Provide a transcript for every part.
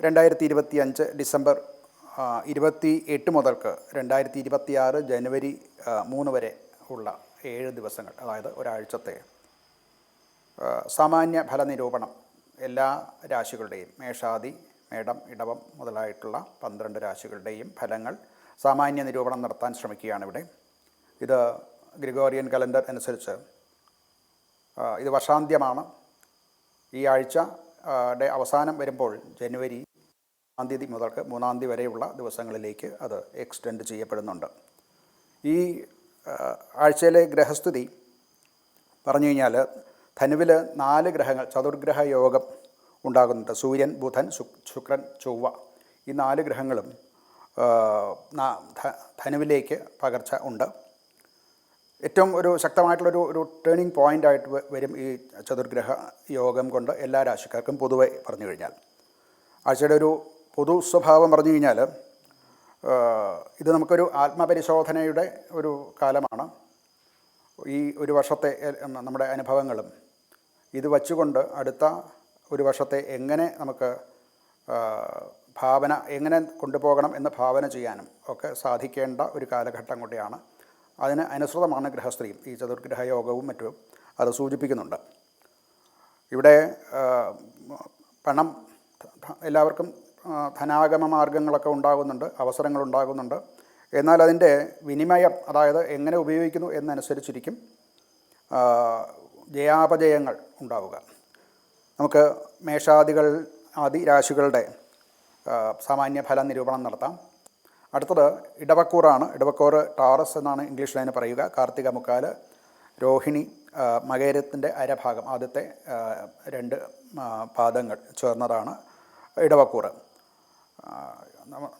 രണ്ടായിരത്തി ഇരുപത്തി അഞ്ച് ഡിസംബർ ഇരുപത്തി എട്ട് മുതൽക്ക് രണ്ടായിരത്തി ഇരുപത്തി ആറ് ജനുവരി മൂന്ന് വരെ ഉള്ള ഏഴ് ദിവസങ്ങൾ അതായത് ഒരാഴ്ചത്തെ സാമാന്യ ഫലനിരൂപണം എല്ലാ രാശികളുടെയും മേഷാദി മേടം ഇടവം മുതലായിട്ടുള്ള പന്ത്രണ്ട് രാശികളുടെയും ഫലങ്ങൾ സാമാന്യ നിരൂപണം നടത്താൻ ശ്രമിക്കുകയാണ് ഇവിടെ ഇത് ഗ്രിഗോറിയൻ കലണ്ടർ അനുസരിച്ച് ഇത് വർഷാന്ത്യമാണ്. ഈ ആഴ്ച അവസാനം വരുമ്പോൾ ജനുവരി തീയതി മുതൽക്ക് മൂന്നാം തീയതി വരെയുള്ള ദിവസങ്ങളിലേക്ക് അത് എക്സ്റ്റെൻഡ് ചെയ്യപ്പെടുന്നുണ്ട്. ഈ ആഴ്ചയിലെ ഗ്രഹസ്ഥിതി പറഞ്ഞു കഴിഞ്ഞാൽ ധനുവിൽ നാല് ഗ്രഹങ്ങൾ ചതുർഗ്രഹ യോഗം ഉണ്ടാകുന്നുണ്ട്. സൂര്യൻ ബുധൻ ശുക്രൻ ചൊവ്വ ഈ നാല് ഗ്രഹങ്ങളും ധനുവിലേക്ക് പകർച്ച ഉണ്ട്. ഏറ്റവും ഒരു ശക്തമായിട്ടുള്ളൊരു ഒരു ടേണിംഗ് പോയിന്റ് ആയിട്ട് വരും ഈ ചതുർഗ്രഹ യോഗം കൊണ്ട് എല്ലാ രാശിക്കാർക്കും പൊതുവെ പറഞ്ഞു കഴിഞ്ഞാൽ. ആഴ്ചയുടെ ഒരു പൊതു സ്വഭാവം പറഞ്ഞു കഴിഞ്ഞാൽ ഇത് നമുക്കൊരു ആത്മപരിശോധനയുടെ ഒരു കാലമാണ്. ഈ ഒരു വർഷത്തെ നമ്മുടെ അനുഭവങ്ങളും. ഇത് വച്ചുകൊണ്ട് അടുത്ത ഒരു വർഷത്തെ എങ്ങനെ നമുക്ക് ഭാവന എങ്ങനെ കൊണ്ടുപോകണം എന്ന് ഭാവന ചെയ്യാനും ഒക്കെ സാധിക്കേണ്ട ഒരു കാലഘട്ടം കൂടിയാണ്. അതിന് അനുസൃതമാണ് ഗൃഹസ്ത്രീയും. ഈ ചതുർഗ്രഹ യോഗവും മറ്റും അത് സൂചിപ്പിക്കുന്നുണ്ട്. ഇവിടെ പണം എല്ലാവർക്കും ധനാഗമ മാർഗങ്ങളൊക്കെ ഉണ്ടാകുന്നുണ്ട് അവസരങ്ങൾ ഉണ്ടാകുന്നുണ്ട് എന്നാൽ അതിന്റെ വിനിമയം അതായത് എങ്ങനെ ഉപയോഗിക്കുന്നു എന്നനുസരിച്ചിരിക്കും ജയാപജയങ്ങൾ ഉണ്ടാവുക. നമുക്ക് മേഷാദികൾ ആദി രാശികളുടെ സാമാന്യ ഫല നിരൂപണം നടത്താം. അടുത്തത് ഇടവക്കൂറാണ്. ഇടവക്കൂർ ടാറസ് എന്നാണ് ഇംഗ്ലീഷിൽ അതിന് പറയുക. കാർത്തിക മുക്കാൽ രോഹിണി മകേരത്തിന്റെ അരഭാഗം ആദ്യത്തെ രണ്ട് പാദങ്ങൾ ചേർന്നതാണ് ഇടവക്കൂറ്.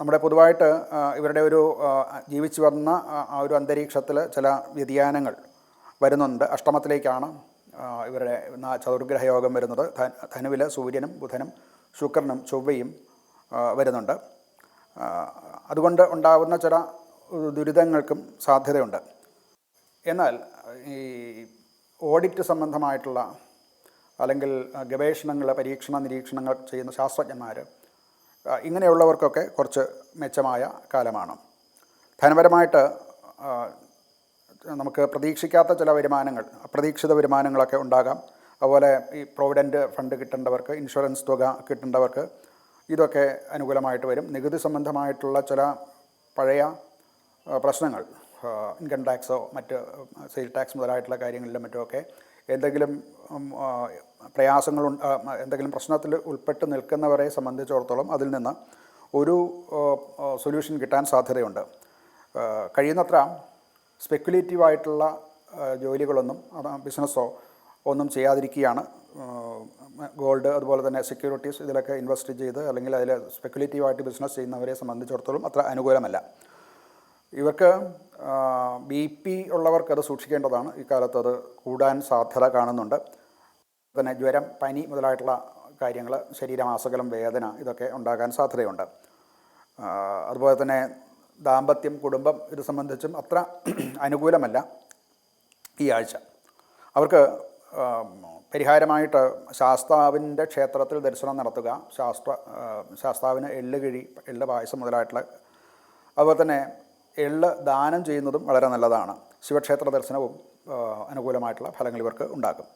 നമ്മുടെ പൊതുവായിട്ട് ഇവരുടെ ഒരു ജീവിച്ചു വന്ന ആ- ഒരു അന്തരീക്ഷത്തിൽ ചില വ്യതിയാനങ്ങൾ വരുന്നുണ്ട്. അഷ്ടമത്തിലേക്കാണ് ഇവരുടെ ചതുർഗ്രഹയോഗം ചതുർഗ്രഹ യോഗം വരുന്നത് ധനുവിൽ സൂര്യനും ബുധനും ശുക്രനും ചൊവ്വയും വരുന്നുണ്ട്. അതുകൊണ്ട് ഉണ്ടാകുന്ന ചില ദുരിതങ്ങൾക്കും സാധ്യതയുണ്ട്. എന്നാൽ ഈ ഓഡിറ്റ് സംബന്ധമായിട്ടുള്ള അല്ലെങ്കിൽ ഗവേഷണങ്ങൾ പരീക്ഷണ നിരീക്ഷണങ്ങൾ ചെയ്യുന്ന ശാസ്ത്രജ്ഞന്മാർ ഇങ്ങനെയുള്ളവർക്കൊക്കെ കുറച്ച് മെച്ചമായ കാലമാണ്. ധനപരമായിട്ട് നമുക്ക് പ്രതീക്ഷിക്കാത്ത ചില വരുമാനങ്ങൾ അപ്രതീക്ഷിത വരുമാനങ്ങളൊക്കെ ഉണ്ടാകാം. അതുപോലെ ഈ പ്രോവിഡന്റ് ഫണ്ട് കിട്ടേണ്ടവർക്ക് ഇൻഷുറൻസ് തുക കിട്ടേണ്ടവർക്ക് ഇതൊക്കെ അനുകൂലമായിട്ട് വരും. നികുതി സംബന്ധമായിട്ടുള്ള ചില പഴയ പ്രശ്നങ്ങൾ ഇൻകം ടാക്സോ മറ്റ് സെയിൽ ടാക്സ് മുതലായിട്ടുള്ള കാര്യങ്ങളിലും മറ്റുമൊക്കെ എന്തെങ്കിലും പ്രയാസങ്ങൾ എന്തെങ്കിലും പ്രശ്നത്തിൽ ഉൾപ്പെട്ട് നിൽക്കുന്നവരെ സംബന്ധിച്ചിടത്തോളം അതിൽ നിന്ന് ഒരു സൊല്യൂഷൻ കിട്ടാൻ സാധ്യതയുണ്ട്. കഴിയുന്നത്ര സ്പെക്കുലേറ്റീവായിട്ടുള്ള ജോലികളൊന്നും അത് ബിസിനസ്സോ ഒന്നും ചെയ്യാതിരിക്കുകയാണ്. ഗോൾഡ് അതുപോലെ തന്നെ സെക്യൂരിറ്റീസ് ഇതിലൊക്കെ ഇൻവെസ്റ്റ് ചെയ്ത് അല്ലെങ്കിൽ അതിൽ സ്പെക്കുലേറ്റീവായിട്ട് ബിസിനസ് ചെയ്യുന്നവരെ സംബന്ധിച്ചിടത്തോളം അത്ര അനുകൂലമല്ല. ഇവർക്ക് ബി പി ഉള്ളവർക്ക് അത് സൂക്ഷിക്കേണ്ടതാണ്. ഇക്കാലത്ത് അത് കൂടാൻ സാധ്യത കാണുന്നുണ്ട്. തന്നെ ജ്വരം പനി മുതലായിട്ടുള്ള കാര്യങ്ങൾ ശരീരമാസകലം വേദന ഇതൊക്കെ ഉണ്ടാകാൻ സാധ്യതയുണ്ട്. അതുപോലെ തന്നെ ദാമ്പത്യം കുടുംബം ഇത് സംബന്ധിച്ചും അത്ര അനുകൂലമല്ല ഈ ആഴ്ച. അവർക്ക് പരിഹാരമായിട്ട് ശാസ്താവിന്റെ ക്ഷേത്രത്തിൽ ദർശനം നടത്തുക ശാസ്ത്ര ശാസ്താവിന് എള്ള് കിഴി എള്ള് പായസം മുതലായിട്ടുള്ള അതുപോലെ തന്നെ എള്ള് ദാനം ചെയ്യുന്നതും വളരെ നല്ലതാണ്. ശിവക്ഷേത്ര ദർശനവും അനുകൂലമായിട്ടുള്ള ഫലങ്ങൾ ഇവർക്ക് ഉണ്ടാക്കും.